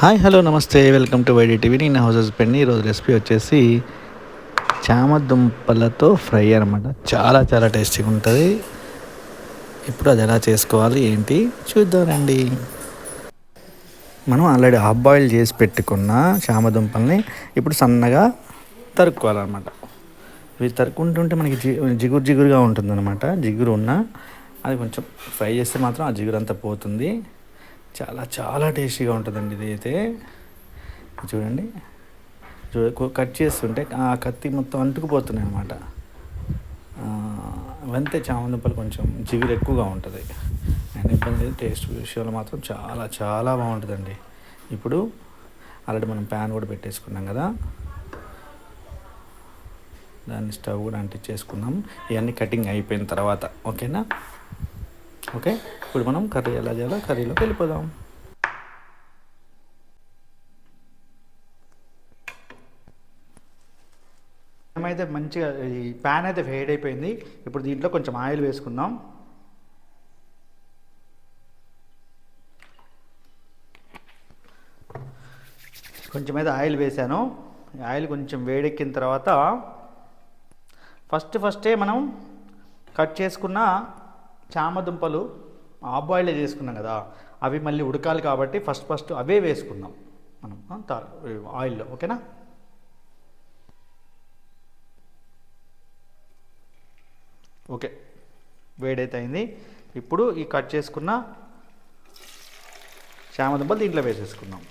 Hi hello నమస్తే. Welcome to YD TV నేను house husband ఈరోజు రెసిపీ వచ్చేసి చామదుంపలతో ఫ్రై అనమాట చాలా చాలా టేస్టీగా ఉంటుంది. ఇప్పుడు అది ఎలా చేసుకోవాలి ఏంటి? చూద్దామండి మనం ఆల్రెడీ హాఫ్ బాయిల్ చేసి పెట్టుకున్న చామదుంపల్ని ఇప్పుడు సన్నగా తరుక్కోవాలన్నమాట. ఇవి తరుక్కుంటుంటే మనకి జి జిగురు జిగురుగా ఉంటుందన్నమాట. జిగురు ఉన్న అది కొంచెం ఫ్రై చేస్తే మాత్రం ఆ జిగురు అంతా పోతుంది. చాలా చాలా టేస్టీగా ఉంటుందండి ఇది అయితే చూడండి. చూ కట్ చేస్తుంటే ఆ కత్తి మొత్తం అంటుకుపోతున్నాయి అనమాట వంతే చామందుంపలు కొంచెం జిగురు ఎక్కువగా ఉంటుంది. అండ్ ఇబ్బంది టేస్ట్ విషయంలో మాత్రం చాలా చాలా బాగుంటుందండి. ఇప్పుడు ఆల్రెడీ మనం ప్యాన్ కూడా పెట్టేసుకున్నాం కదా. దాన్ని స్టవ్ కూడా అంటించేసుకున్నాం ఇవన్నీ కటింగ్ అయిపోయిన తర్వాత ఓకేనా? ఓకే? ఇప్పుడు మనం కర్రీ ఎలా చేయాలో కర్రీలోకి వెళ్ళిపోదాం. మేమైతే మంచిగా ఈ ప్యాన్ అయితే వేడి అయిపోయింది. ఇప్పుడు దీంట్లో కొంచెం ఆయిల్ వేసుకుందాం. కొంచెం అయితే ఆయిల్ వేసాను. ఆయిల్ కొంచెం వేడెక్కిన తర్వాత ఫస్ట్ ఫస్టే మనం కట్ చేసుకున్న చామదుంపలు ఆఫ్ బాయిల్ చేసుకున్నాం కదా అవి మళ్ళీ ఉడకాలి కాబట్టి ఫస్ట్ ఫస్ట్ అవే వేసుకుందాం మనం ఆయిల్లో ఓకేనా? ఓకే వేడైతే అయింది ఇప్పుడు ఈ కట్ చేసుకున్న చామదుంపలు దీంట్లో వేసేసుకుందాం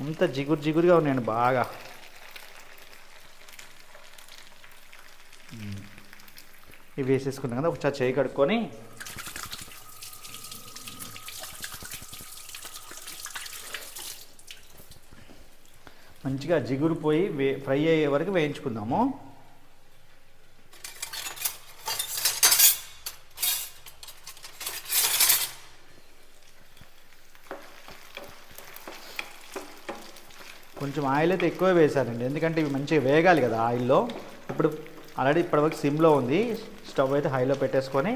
అంత జిగురు జిగురుగా ఉన్నాయండి బాగా. ఇవి వేసేసుకున్నాం కదా ఒకసారి చేయి కడుక్కొని. మంచిగా జిగురు పోయి వే ఫ్రై అయ్యే వరకు వేయించుకుందాము. కొంచెం ఆయిల్ అయితే ఎక్కువ వేశారండి ఎందుకంటే ఇవి మంచిగా వేగాలి కదా ఆయిల్లో. ఇప్పుడు ఆల్రెడీ ఇప్పటివరకు సిమ్లో ఉంది. స్టవ్ అయితే హైలో పెట్టేసుకొని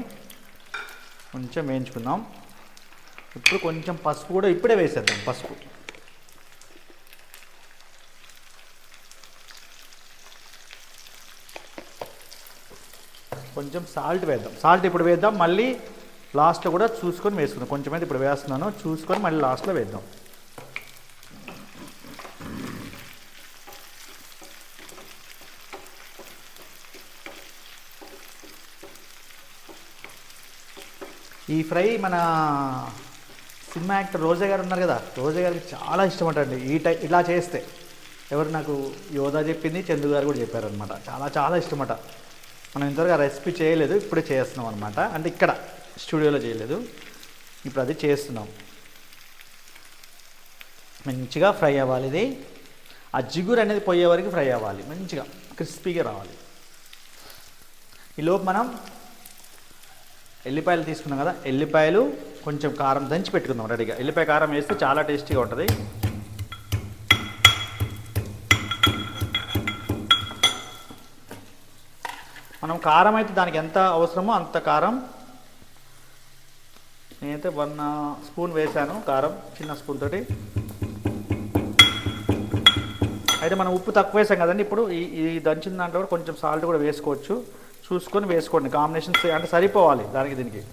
కొంచెం వేయించుకుందాం. ఇప్పుడు కొంచెం పసుపు కూడా ఇప్పుడే వేసేద్దాం పసుపు. కొంచెం సాల్ట్ వేద్దాం. సాల్ట్ ఇప్పుడు వేద్దాం మళ్ళీ లాస్ట్లో కూడా చూసుకొని వేసుకుందాం. కొంచెం అయితే ఇప్పుడు వేస్తున్నాను. చూసుకొని మళ్ళీ లాస్ట్లో వేద్దాం. ఈ ఫ్రై మన సినిమా యాక్టర్ రోజా గారు ఉన్నారు కదా రోజా గారికి చాలా ఇష్టం అంటండి ఈ టై ఇలా చేస్తే. ఎవరు నాకు యోధా చెప్పింది చందు గారు కూడా చెప్పారనమాట చాలా చాలా ఇష్టమట. మనం ఇంతవరకు ఆ రెసిపీ చేయలేదు ఇప్పుడే చేస్తున్నాం అనమాట అంటే ఇక్కడ స్టూడియోలో చేయలేదు. ఇప్పుడు అది చేస్తున్నాం. మంచిగా ఫ్రై అవ్వాలి ఇది. ఆ జిగురు అనేది పోయే వరకు ఫ్రై అవ్వాలి. మంచిగా క్రిస్పీగా రావాలి. ఈలోపు మనం ఎల్లిపాయలు తీసుకున్నాం కదా ఎల్లిపాయలు కొంచెం కారం దంచి పెట్టుకుందాం రెడీగా. ఎల్లిపాయ కారం వేస్తే చాలా టేస్టీగా ఉంటుంది. మనం కారం అయితే దానికి ఎంత అవసరమో అంత కారం. నేనైతే వన్ స్పూన్ వేసాను కారం చిన్న స్పూన్ తోటి. అయితే మనం ఉప్పు తక్కువ వేసాం కదండి ఇప్పుడు ఈ ఈ దంచిన దాంట్లో కూడా కొంచెం సాల్ట్ కూడా వేసుకోవచ్చు. చూసుకొని వేసుకోండి. కాంబినేషన్స్ అంటే సరిపోవాలి దానికి దీనికి.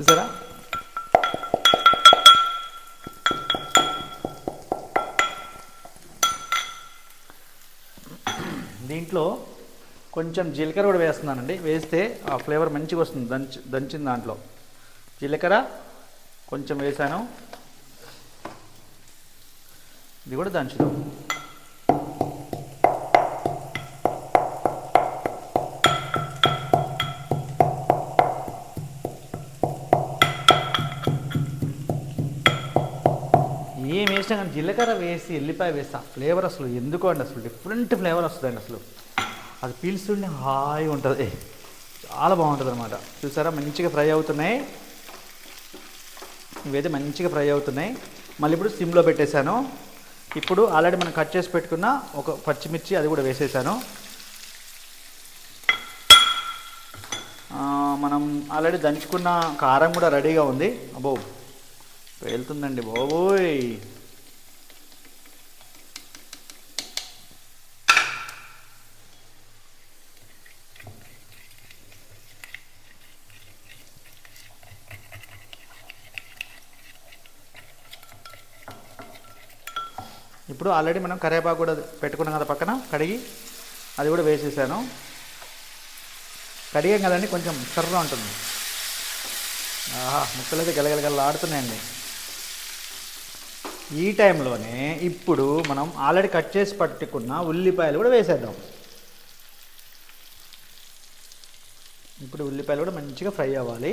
చూసారా? దీంట్లో కొంచెం జీలకర్ర కూడా వేస్తున్నానండి. వేస్తే ఆ ఫ్లేవర్ మంచిగా వస్తుంది. దంచి దంచిన దాంట్లో. జీలకర్ర కొంచెం వేసాను. ఇది కూడా దంచుదాం. ఏం వేసినా కానీ జీలకర్ర వేసి ఎల్లిపాయ వేసి ఆ ఫ్లేవర్ అసలు ఎందుకో అండి అసలు డిఫరెంట్ ఫ్లేవర్ వస్తుందండి అసలు. అది పీల్చుంటే హాయిగా ఉంటుంది. చాలా బాగుంటుంది అనమాట చూసారా? మంచిగా ఫ్రై అవుతున్నాయి. ఇవైతే మంచిగా ఫ్రై అవుతున్నాయి. మళ్ళీ ఇప్పుడు సిమ్లో పెట్టేశాను. ఇప్పుడు ఆల్రెడీ మనం కట్ చేసి పెట్టుకున్న ఒక పచ్చిమిర్చి అది కూడా వేసేసాను. మనం ఆల్రెడీ దంచుకున్న కారం కూడా రెడీగా ఉంది. అబౌ వెళ్తుందండి బాబోయ్. ఇప్పుడు ఆల్రెడీ మనం కరేపాకు కూడా పెట్టుకున్నాం కదా పక్కన కడిగి అది కూడా వేసేసాను. కడిగాం కదండి కొంచెం కర్రగా ఉంటుంది. ఆహా ముక్కలు అయితే గలగలగల ఆడుతున్నాయండి ఈ టైంలోనే ఇప్పుడు మనం ఆల్రెడీ కట్ చేసి పట్టుకున్న ఉల్లిపాయలు కూడా వేసేద్దాం. ఇప్పుడు ఉల్లిపాయలు కూడా మంచిగా ఫ్రై అవ్వాలి.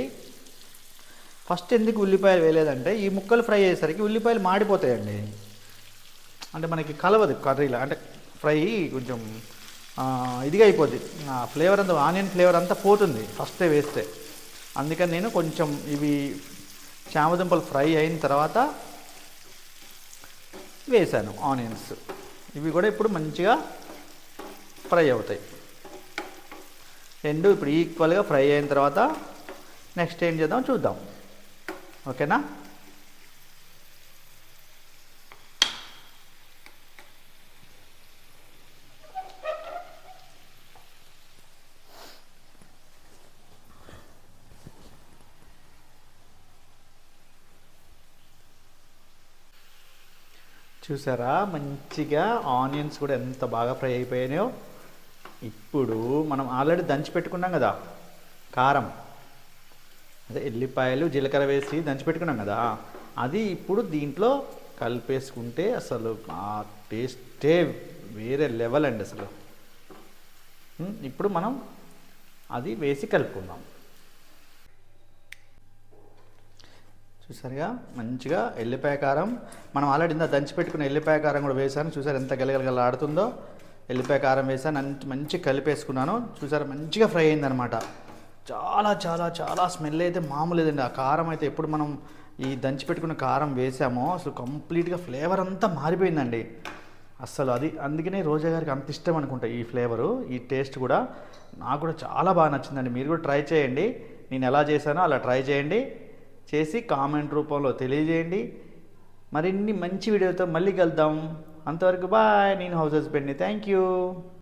ఫస్ట్ ఎందుకు ఉల్లిపాయలు వేయలేదంటే ఈ ముక్కలు ఫ్రై అయ్యేసరికి ఉల్లిపాయలు మాడిపోతాయండి. అంటే మనకి కలవదు కర్రీలో అంటే ఫ్రై కొంచెం ఇదిగా అయిపోద్ది. ఫ్లేవర్ అంతా ఆనియన్ ఫ్లేవర్ అంతా పోతుంది ఫస్టే వేస్తే. అందుకని నేను కొంచెం ఇవి చామదుంపలు ఫ్రై అయిన తర్వాత వేసాను ఆనియన్స్. ఇవి కూడా ఇప్పుడు మంచిగా ఫ్రై అవుతాయి. రెండు ఇప్పుడు ఈక్వల్గా ఫ్రై అయిన తర్వాత నెక్స్ట్ ఏం చేద్దాం? చూద్దాం. ఓకేనా? చూసారా? మంచిగా ఆనియన్స్ కూడా ఎంత బాగా ఫ్రై అయిపోయినాయో ఇప్పుడు మనం ఆల్రెడీ దంచి పెట్టుకున్నాం కదా కారం. అదే ఎల్లిపాయలు జీలకర్ర వేసి దంచి పెట్టుకున్నాం కదా. అది ఇప్పుడు దీంట్లో కలిపేసుకుంటే అసలు ఆ టేస్టే వేరే లెవెల్ అండి అసలు. ఇప్పుడు మనం అది వేసి కలుపుకుందాం. చూసారుగా? మంచిగా ఎల్లిపాయ కారం. మనం ఆల్రెడీ ఇంత దంచి పెట్టుకున్న ఎల్లిపాయ కారం కూడా వేసాను చూసారు ఎంత గలగలగల ఆడుతుందో? ఎల్లిపాయ కారం వేసాను మంచి కలిపేసుకున్నాను. చూసారు? మంచిగా ఫ్రై అయిందనమాట చాలా చాలా చాలా స్మెల్ అయితే మామూలు లేదండి. ఆ కారం అయితే ఎప్పుడు మనం ఈ దంచి పెట్టుకున్న కారం వేసామో అసలు కంప్లీట్గా ఫ్లేవర్ అంతా మారిపోయిందండి. అస్సలు అది. అందుకనే రోజా గారికి అంత ఇష్టం అనుకుంటా ఈ ఫ్లేవరు ఈ టేస్ట్ కూడా. నాకు కూడా చాలా బాగా నచ్చిందండి. మీరు కూడా ట్రై చేయండి. నేను ఎలా చేశానో అలా ట్రై చేయండి. చేసి కామెంట్ రూపంలో తెలియజేయండి. మరిన్ని మంచి వీడియోతో మళ్ళీ కలుద్దాం. అంతవరకు బాయ్ నేను హౌస్ హస్బెండ్ని. Thank you.